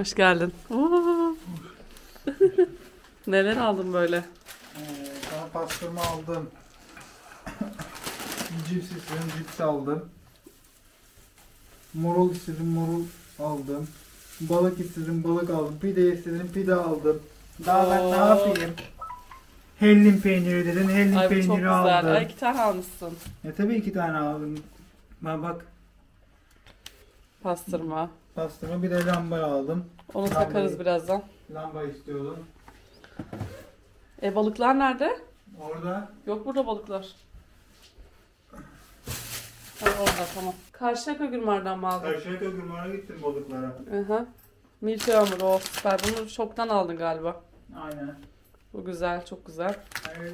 Hoş geldin. Oo. Neler aldın böyle? Ee, daha pastırma aldım. cips istedim, cips aldım. Morul istedim, morul aldım. Balık istedim, balık aldım. Pide istedim, pide aldım. Daha ben ne yapayım? Hellim peyniri dedin, hellim Ay bu peyniri çok güzel. aldım. Ay iki tane almışsın. Ya tabii iki tane aldım. Ben bak Pastırma. Pastırma bir de lamba aldım. Onu Lambayı. takarız birazdan. Lamba istiyordum. E balıklar nerede? Orada Yok burada balıklar. Ha, orada tamam. Karşıyaka Gürmar'dan mı aldın? Karşıyaka Gürman'a gittim balıklara. Hı hı. Milföy hamuru o süper. Bunu şoktan aldın galiba. Aynen. Bu güzel, çok güzel. Yani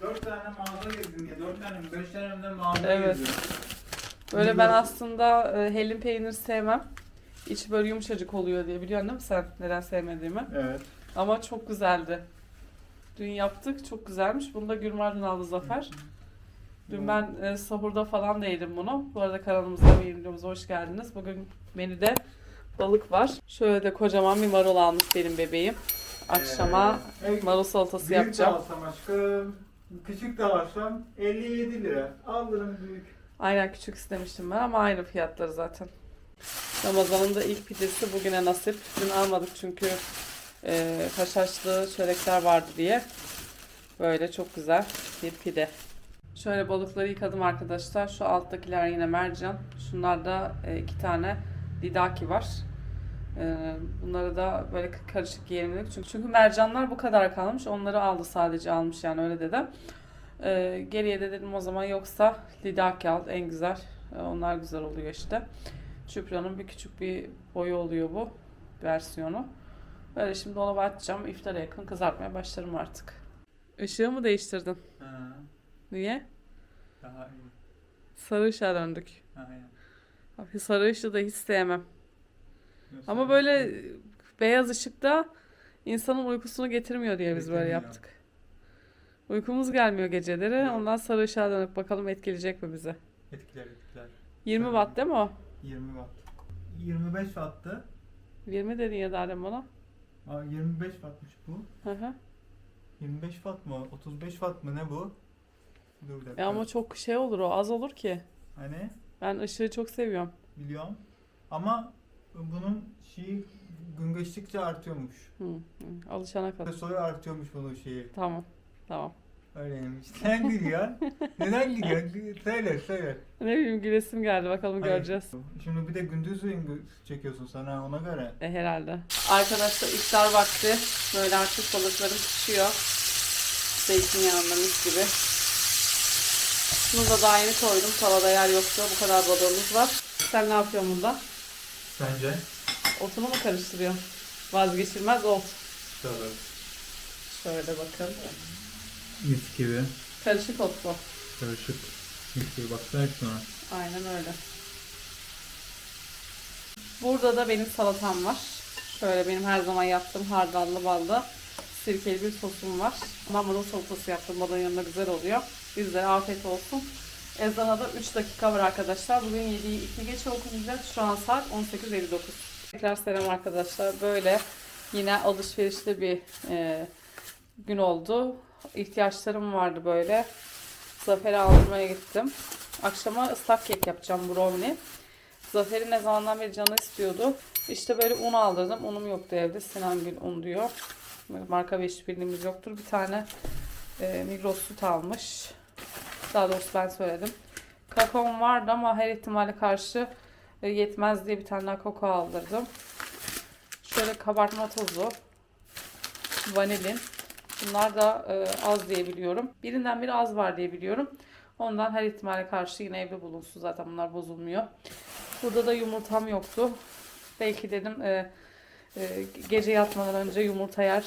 dört tane mağaza gezdim ya. Dört tane mi? Beş tane mi de mağaza Evet. gezdim. Böyle ben aslında e, hellim peyniri sevmem. İçi böyle yumuşacık oluyor diye biliyorsun değil mi sen neden sevmediğimi? Evet. Ama çok güzeldi. Dün yaptık çok güzelmiş. Bunu da Gürmar'dan aldı Zafer. Dün ben e, sahurda falan da yedim bunu. Bu arada kanalımıza ve videomuza hoş geldiniz. Bugün menüde balık var. Şöyle de kocaman bir marul almış benim bebeğim. Akşama Ee, marul salatası büyük yapacağım. de alsam aşkım. Küçük de alsam 57 lira. Alırım büyük. Aynen küçük istemiştim ben ama aynı fiyatları zaten. Ramazan'ın da ilk pidesi bugüne nasip. Dün almadık çünkü e, kaşarlı çörekler vardı diye. Böyle çok güzel bir pide. Şöyle balıkları yıkadım arkadaşlar. Şu alttakiler yine mercan. Şunlar da e, iki tane didaki var. E, bunları da böyle karışık yiyelim dedik. Çünkü, çünkü mercanlar bu kadar kalmış. Onları aldı sadece almış yani öyle dedi. E, geriye de dedim o zaman yoksa lidaki al en güzel. E, onlar güzel oluyor işte. Çupra'nın bir küçük bir boyu oluyor bu versiyonu. Böyle şimdi dolaba atacağım. İftara yakın kızartmaya başlarım artık. Işığı mı değiştirdin? Ha, Niye? daha iyi. Sarı ışığa döndük. Aynen. Abi sarı ışığı da hiç sevmem. Ama böyle beyaz ışıkta insanın uykusunu getirmiyor diye biz böyle yaptık. Uykumuz gelmiyor geceleri. Ondan sarı ışığa dönüp bakalım etkileyecek mi bize. Etkiler etkiler. 20 Tabii. watt değil mi o? 20 watt. 25 watt'tı. 20 dedin ya daha demin bana. Aa, 25 wattmış bu. Hı hı. 25 watt mı? 35 watt mı ne bu? Dur bir dakika. E ama çok şey olur o az olur ki. Hani Ben ışığı çok seviyorum. biliyorum. Ama bunun şeyi gün geçtikçe artıyormuş. Hı, hı. Alışana kadar. Soyu artıyormuş bunun şeyi. Tamam. Tamam. Öyleymiş. Sen gülüyorsun. Neden gülüyorsun? Söyle söyle. Ne bileyim gülesim geldi bakalım Hayır. göreceğiz. Şimdi bir de gündüzün gö- çekiyorsun sana ona göre. E herhalde. Arkadaşlar iftar vakti. Böyle artık balıklarım pişiyor. Zeytinyağında mis gibi. Şunu da daha yeni koydum. Tavada yer yoktu. Bu kadar balığımız var. Sen ne yapıyorsun bunda? Sence? Otunu mu karıştırıyorsun? Vazgeçilmez ot. Tabii. Şöyle bakın. Mis gibi. Karışık ot bu. Karışık. Mis gibi baksana şuna. Aynen öyle. Burada da benim salatam var. Şöyle benim her zaman yaptığım hardallı ballı sirkeli bir sosum var. Ben marul salatası yaptım. Balığın yanında güzel oluyor. Bizlere afiyet olsun. Ezana da 3 dakika var arkadaşlar. Bugün 7'yi 2 geç okuyacağız. Şu an saat 18.59. Tekrar selam arkadaşlar. Böyle yine alışverişli bir e, gün oldu. İhtiyaçlarım vardı böyle. Zafer'e aldırmaya gittim. Akşama ıslak kek yapacağım brownie. Zafer'in ne zamandan beri canı istiyordu. İşte böyle un aldırdım. Unum yoktu evde. Sinan Gül un diyor. Marka ve işbirliğimiz yoktur. Bir tane e, Migros süt almış. Daha doğrusu ben söyledim. Kakaom vardı ama her ihtimale karşı e, yetmez diye bir tane daha kakao aldırdım. Şöyle kabartma tozu. Vanilin. Bunlar da e, az diye biliyorum. Birinden biri az var diye biliyorum. Ondan her ihtimale karşı yine evde bulunsun. Zaten bunlar bozulmuyor. Burada da yumurtam yoktu. Belki dedim e, e, gece yatmadan önce yumurta yer.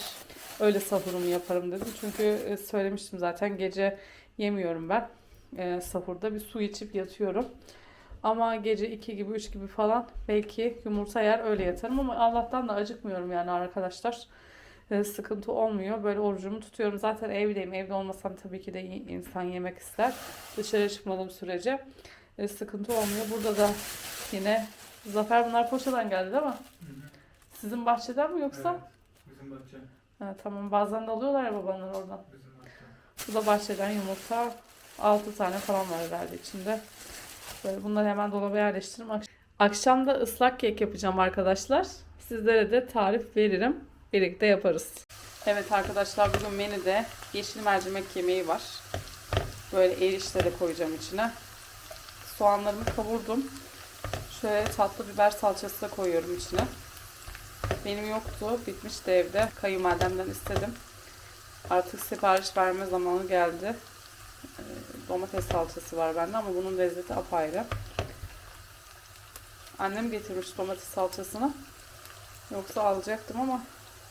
Öyle sahurumu yaparım dedim. Çünkü e, söylemiştim zaten gece yemiyorum ben. E, sahurda bir su içip yatıyorum. Ama gece 2 gibi 3 gibi falan belki yumurta yer öyle yatarım ama Allah'tan da acıkmıyorum yani arkadaşlar. E, sıkıntı olmuyor. Böyle orucumu tutuyorum. Zaten evdeyim. Evde olmasam tabii ki de insan yemek ister. Dışarı çıkmadığım sürece e, sıkıntı olmuyor. Burada da yine Zafer bunlar Poça'dan geldi değil mi? Sizin bahçeden mi yoksa? Evet, bizim bahçe. Ha, tamam bazen de alıyorlar ya babanlar oradan. Bizim bahçe. Bu da bahçeden yumurta. 6 tane falan var herhalde içinde. Böyle bunları hemen dolaba yerleştiririm. Ak- Akşam da ıslak kek yapacağım arkadaşlar. Sizlere de tarif veririm. Birlikte yaparız. Evet arkadaşlar bugün menüde yeşil mercimek yemeği var. Böyle erişte de koyacağım içine. Soğanlarımı kavurdum. Şöyle tatlı biber salçası da koyuyorum içine. Benim yoktu. Bitmişti evde. Kayınvalidemden istedim. Artık sipariş verme zamanı geldi. Ee, Domates salçası var bende ama bunun lezzeti apayrı. Annem getirmiş domates salçasını. Yoksa alacaktım ama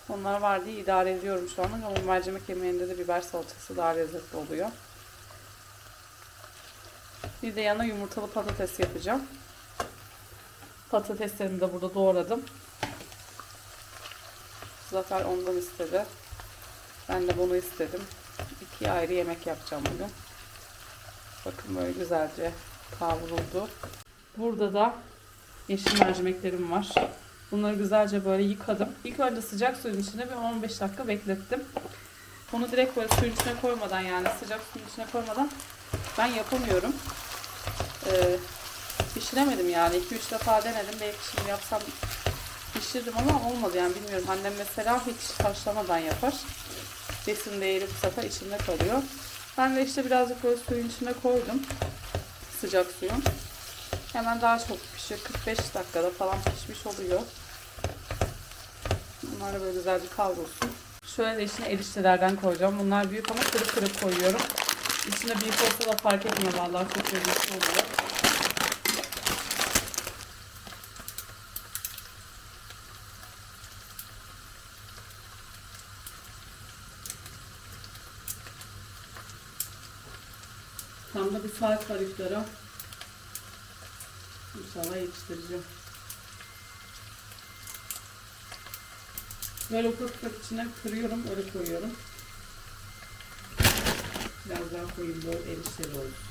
onlar var diye idare ediyorum şu anda. Ama mercimek yemeğinde de biber salçası daha lezzetli oluyor. Bir de yana yumurtalı patates yapacağım. Patateslerimi de burada doğradım. Zafer ondan istedi. Ben de bunu istedim. İki ayrı yemek yapacağım bugün. Bakın böyle güzelce kavruldu. Burada da yeşil mercimeklerim var. Bunları güzelce böyle yıkadım. İlk önce sıcak suyun içine bir 15 dakika beklettim. Onu direkt böyle suyun içine koymadan yani sıcak suyun içine koymadan ben yapamıyorum. Ee, pişiremedim yani. 2-3 defa denedim. Belki şimdi yapsam pişirdim ama olmadı yani bilmiyorum. Annem mesela hiç haşlamadan yapar. Besin değeri bu sefer içinde kalıyor. Ben de işte birazcık böyle suyun içine koydum. Sıcak suyun. Hemen daha çok pişiyor. 45 dakikada falan pişmiş oluyor. Bunlar da böyle güzelce kavrulsun. Şöyle de içine eriştelerden koyacağım. Bunlar büyük ama kırık kırık koyuyorum. İçine büyük olsa da fark etmiyor vallahi çok lezzetli oluyor. Tam da bir saat var iftara. İnşallah yetiştireceğim. Böyle ufak ufak içine kırıyorum, öyle koyuyorum. Biraz daha koyayım böyle erişteli olsun.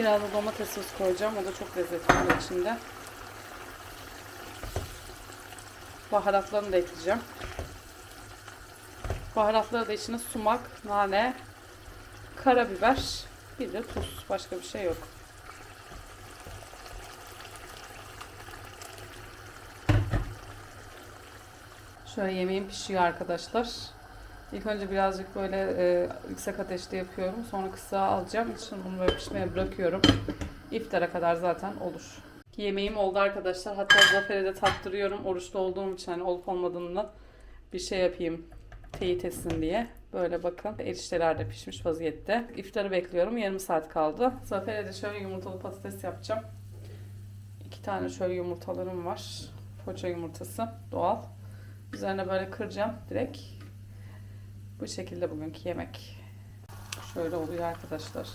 Biraz da domates sosu koyacağım. O da çok lezzetli içinde. Baharatlarını da ekleyeceğim. Baharatları da içine sumak, nane, karabiber, bir de tuz. Başka bir şey yok. Şöyle yemeğim pişiyor arkadaşlar. İlk önce birazcık böyle e, yüksek ateşte yapıyorum. Sonra kısa alacağım. Şimdi bunu böyle pişmeye bırakıyorum. İftara kadar zaten olur. Yemeğim oldu arkadaşlar. Hatta Zafer'e de tattırıyorum. Oruçlu olduğum için hani olup olmadığından bir şey yapayım teyit etsin diye. Böyle bakın erişteler de pişmiş vaziyette. İftarı bekliyorum. Yarım saat kaldı. Zafer'e de şöyle yumurtalı patates yapacağım. İki tane şöyle yumurtalarım var. Poğaça yumurtası doğal. Üzerine böyle kıracağım direkt. Bu şekilde bugünkü yemek. Şöyle oluyor arkadaşlar.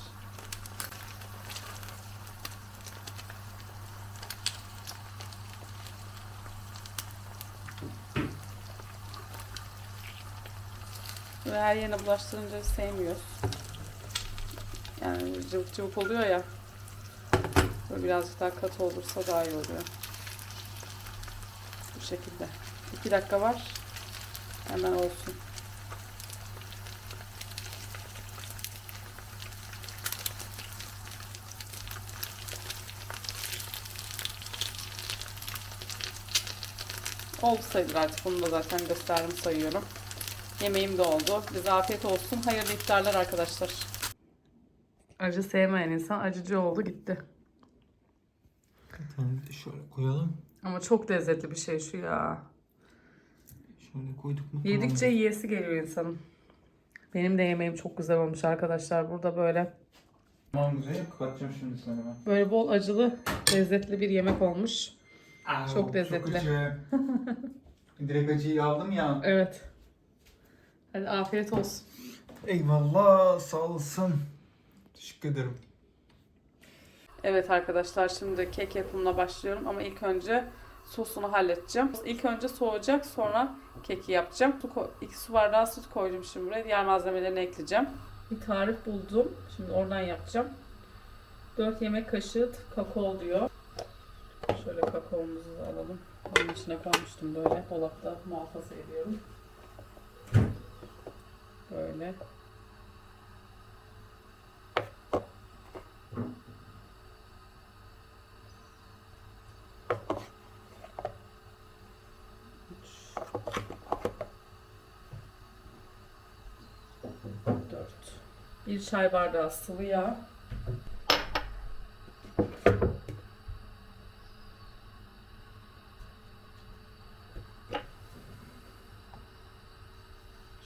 Ve her yerine bulaştırınca sevmiyoruz. Yani cıvık cıvık oluyor ya. Böyle birazcık daha katı olursa daha iyi oluyor. Bu şekilde. 2 dakika var. Hemen olsun. Oldu sayılır artık. Bunu da zaten gösterdim sayıyorum. Yemeğim de oldu. Bize afiyet olsun. Hayırlı iftarlar arkadaşlar. Acı sevmeyen insan acıcı oldu gitti. Bir tane de şöyle koyalım. Ama çok lezzetli bir şey şu ya. Şöyle koyduk mu? Yedikçe yiyesi geliyor insanın. Benim de yemeğim çok güzel olmuş arkadaşlar. Burada böyle Tamam güzel. Kapatacağım şimdi sana ben. böyle bol acılı lezzetli bir yemek olmuş. Aa, Çok lezzetli. acı. Direkt acıyı aldım ya. Evet. Hadi afiyet olsun. Eyvallah sağ olasın. Teşekkür ederim. Evet arkadaşlar şimdi kek yapımına başlıyorum ama ilk önce sosunu halledeceğim. İlk önce soğuyacak sonra keki yapacağım. Su ko- iki su bardağı süt koydum şimdi buraya. Diğer malzemelerini ekleyeceğim. Bir tarif buldum. Şimdi oradan yapacağım. 4 yemek kaşığı kakao diyor. Şöyle kakaomuzu da alalım. Onun içine koymuştum böyle. Dolapta muhafaza ediyorum. Böyle. Bir çay bardağı sıvı yağ.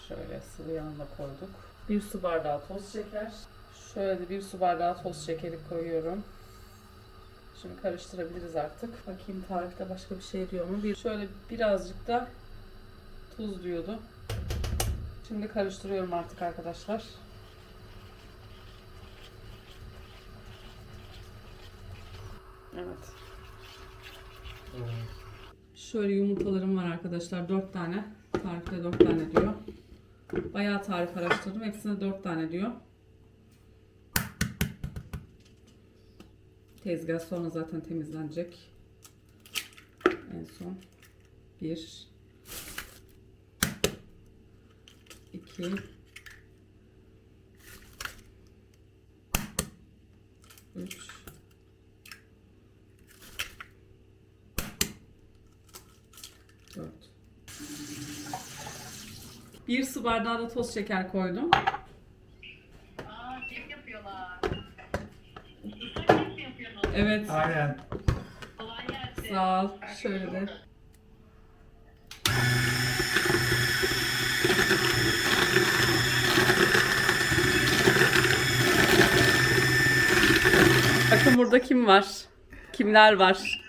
Şöyle sıvı yağını da koyduk. Bir su bardağı toz şeker. Şöyle de bir su bardağı toz şekeri koyuyorum. Şimdi karıştırabiliriz artık. Bakayım tarifte başka bir şey diyor mu? Bir şöyle birazcık da tuz diyordu. Şimdi karıştırıyorum artık arkadaşlar. Evet. Şöyle yumurtalarım var arkadaşlar. 4 tane. Tarifte 4 tane diyor. Bayağı tarif araştırdım. Hepsine 4 tane diyor. Tezgah sonra zaten temizlenecek. En son 1 2 3 4 Bir su bardağı da toz şeker koydum. Aa, kek yapıyorlar. Usta kek mi yapıyorsunuz? Evet. Aynen. Kolay gelsin. Sağ ol. Şöyle de. Bakın burada kim var? Kimler var?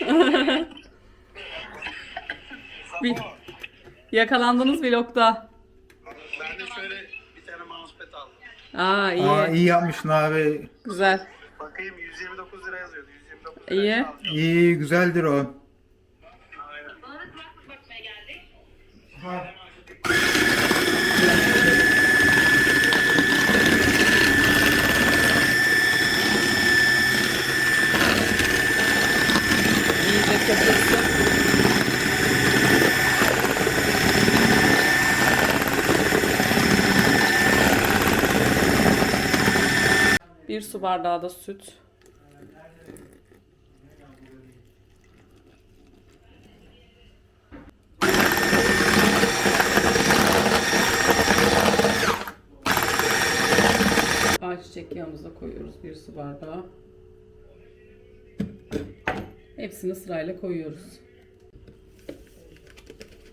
Bir, yakalandınız vlogda. Ben de şöyle bir tane mousepad aldım. Aa iyi. Aa, iyi yapmışsın abi. Güzel. Bakayım 129 lira yazıyordu. 129 lira. İyi. aldım. İyi güzeldir o. Aynen. Bana da kulaklık bakmaya geldik. İyice 1 su bardağı da süt. Ayçiçek yağımızı koyuyoruz. 1 su bardağı. Hepsini sırayla koyuyoruz.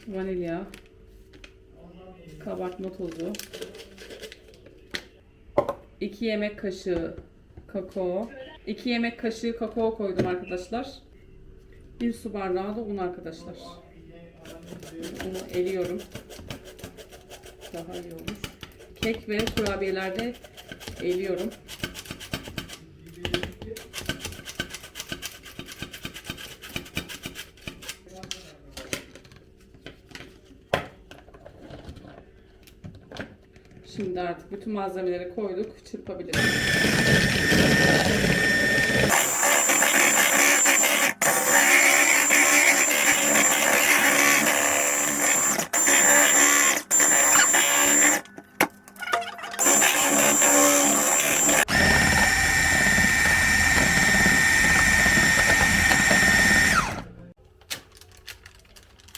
Vanilya, kabartma tozu, 2 yemek kaşığı kakao, 2 yemek kaşığı kakao koydum arkadaşlar. 1 su bardağı da un arkadaşlar. Unu eliyorum. Daha iyi olur. Kek ve kurabiyelerde eliyorum. Şimdi artık bütün malzemeleri koyduk. Çırpabiliriz.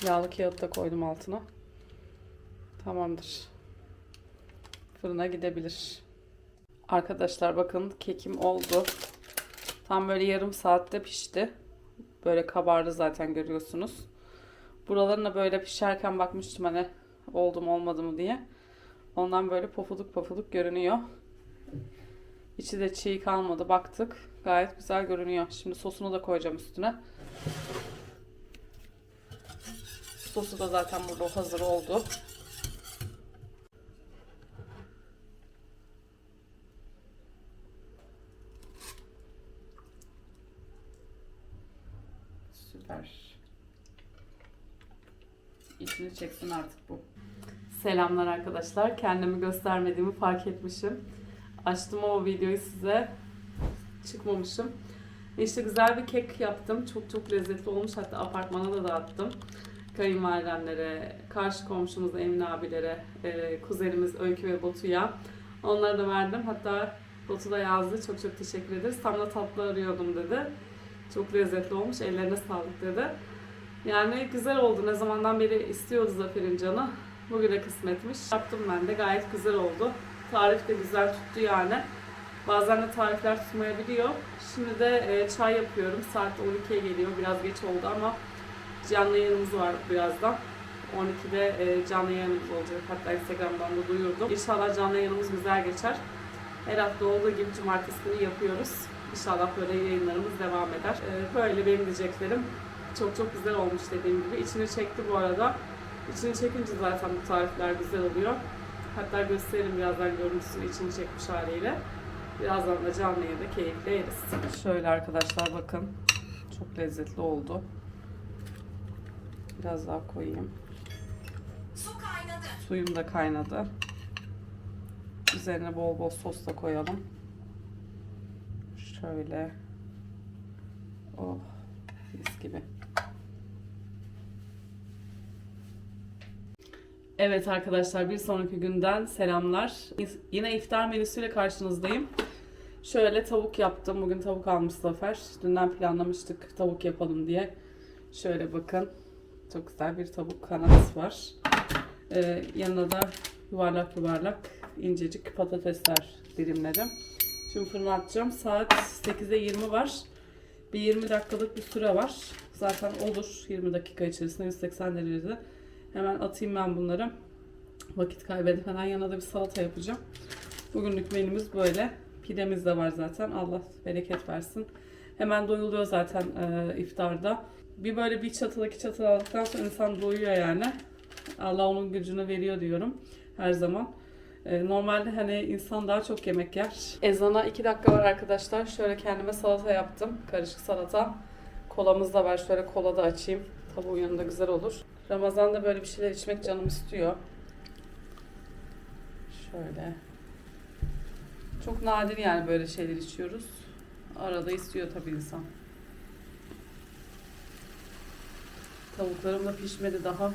Yağlı kağıt da koydum altına. Tamamdır. Fırına gidebilir. Arkadaşlar bakın kekim oldu. Tam böyle yarım saatte pişti. Böyle kabardı zaten görüyorsunuz. Buralarına böyle pişerken bakmıştım hani oldu mu olmadı mı diye. Ondan böyle pofuduk pofuduk görünüyor. İçi de çiğ kalmadı baktık. Gayet güzel görünüyor. Şimdi sosunu da koyacağım üstüne. Sosu da zaten burada hazır oldu. Beni çeksin artık bu. Selamlar arkadaşlar. Kendimi göstermediğimi fark etmişim. Açtım o videoyu size. Çıkmamışım. İşte güzel bir kek yaptım. Çok çok lezzetli olmuş. Hatta apartmana da dağıttım. Kayınvalidemlere, karşı komşumuz Emine abilere, e, kuzenimiz Öykü ve Batu'ya. Onlara da verdim. Hatta Batu da yazdı. Çok çok teşekkür ederiz. Tam da tatlı arıyordum dedi. Çok lezzetli olmuş. Ellerine sağlık dedi. Yani güzel oldu. Ne zamandan beri istiyordu Zafer'in canı. Bugüne kısmetmiş. Yaptım ben de. Gayet güzel oldu. Tarif de güzel tuttu yani. Bazen de tarifler tutmayabiliyor. Şimdi de e, çay yapıyorum. Saat 12'ye geliyor. Biraz geç oldu ama canlı yayınımız var birazdan. 12'de e, canlı yayınımız olacak. Hatta Instagram'dan da duyurdum. İnşallah canlı yayınımız güzel geçer. Her hafta olduğu gibi cumartesi günü yapıyoruz. İnşallah böyle yayınlarımız devam eder. E, böyle benim diyeceklerim. Çok çok güzel olmuş dediğim gibi. İçini çekti bu arada. İçini çekince zaten bu tarifler güzel oluyor. Hatta gösteririm birazdan görüntüsünü içini çekmiş haliyle. Birazdan da canlı yayında keyifle yeriz. Şöyle arkadaşlar bakın. Çok lezzetli oldu. Biraz daha koyayım. Su kaynadı. Suyum da kaynadı. Üzerine bol bol sos da koyalım. Şöyle. Oh, mis gibi. Evet arkadaşlar bir sonraki günden selamlar. Yine iftar menüsüyle karşınızdayım. Şöyle tavuk yaptım. Bugün tavuk almış Zafer. Dünden planlamıştık tavuk yapalım diye. Şöyle bakın. Çok güzel bir tavuk kanat var. Ee, yanına da yuvarlak yuvarlak incecik patatesler dilimledim. Şimdi fırına atacağım. Saat 8'e 20 var. Bir 20 dakikalık bir süre var. Zaten olur 20 dakika içerisinde 180 derecede. Hemen atayım ben bunları. Vakit kaybetmeden yanına da bir salata yapacağım. Bugünlük menümüz böyle. Pidemiz de var zaten. Allah bereket versin. Hemen doyuluyor zaten e, iftarda. Bir böyle bir çatal iki çatal aldıktan sonra insan doyuyor yani. Allah onun gücünü veriyor diyorum her zaman. E, normalde hani insan daha çok yemek yer. Ezana 2 dakika var arkadaşlar. Şöyle kendime salata yaptım. Karışık salata. Kolamız da var. Şöyle kola da açayım. Tavuğun yanında güzel olur. Ramazan'da böyle bir şeyler içmek canım istiyor. Şöyle. Çok nadir yani böyle şeyler içiyoruz. Arada istiyor tabii insan. Tavuklarım da pişmedi daha.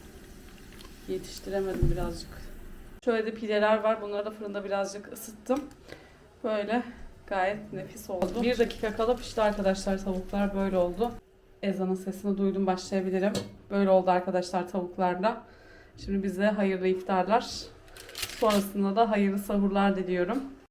Yetiştiremedim birazcık. Şöyle de pideler var. Bunları da fırında birazcık ısıttım. Böyle gayet nefis oldu. Bir dakika kala pişti arkadaşlar tavuklar. Böyle oldu. Ezanın sesini duydum başlayabilirim. Böyle oldu arkadaşlar tavuklarla. Şimdi bize hayırlı iftarlar. Sonrasında da hayırlı sahurlar diliyorum.